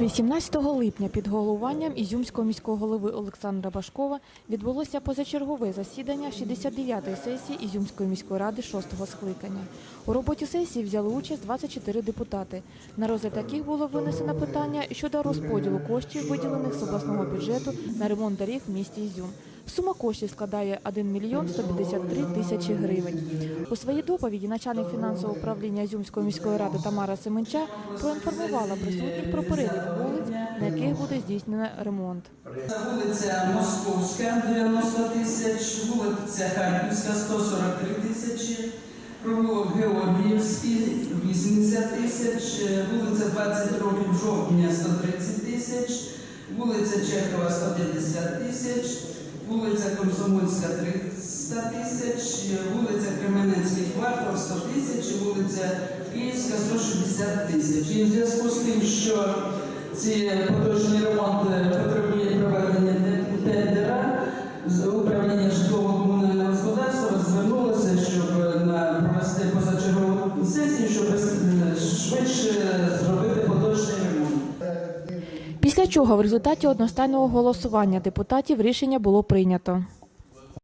18 липня під головуванням Ізюмського міського голови Олександра Башкова відбулося позачергове засідання 69-ї сесії Ізюмської міської ради 6-го скликання. У роботі сесії взяли участь 24 депутати, на розгляд яких було винесено питання щодо розподілу коштів, виділених з обласного бюджету на ремонт доріг в місті Ізюм. Сума коштів складає 1 мільйон 153 тисячі гривень. У своїй доповіді начальник фінансового управління Ізюмської міської ради Тамара Семенча проінформувала присутніх про перелік вулиць, на яких буде здійснено ремонт. Вулиця Московська 90 тисяч, вулиця Харківська 143 тисячі, провулок Георгіївський 80 тисяч, вулиця 20 років жовтня 130 тисяч, вулиця Чехова 150 тисяч, вулиця Комсомольська 300 тисяч, вулиця Кременецький квартал 100 тисяч, вулиця Київська 160 тисяч. І в зв'язку з тим, що ці поточні ремонти потребує проведення тендера, управління житлово-комунального господарства звернулося, Після чого в результаті одностайного голосування депутатів рішення було прийнято.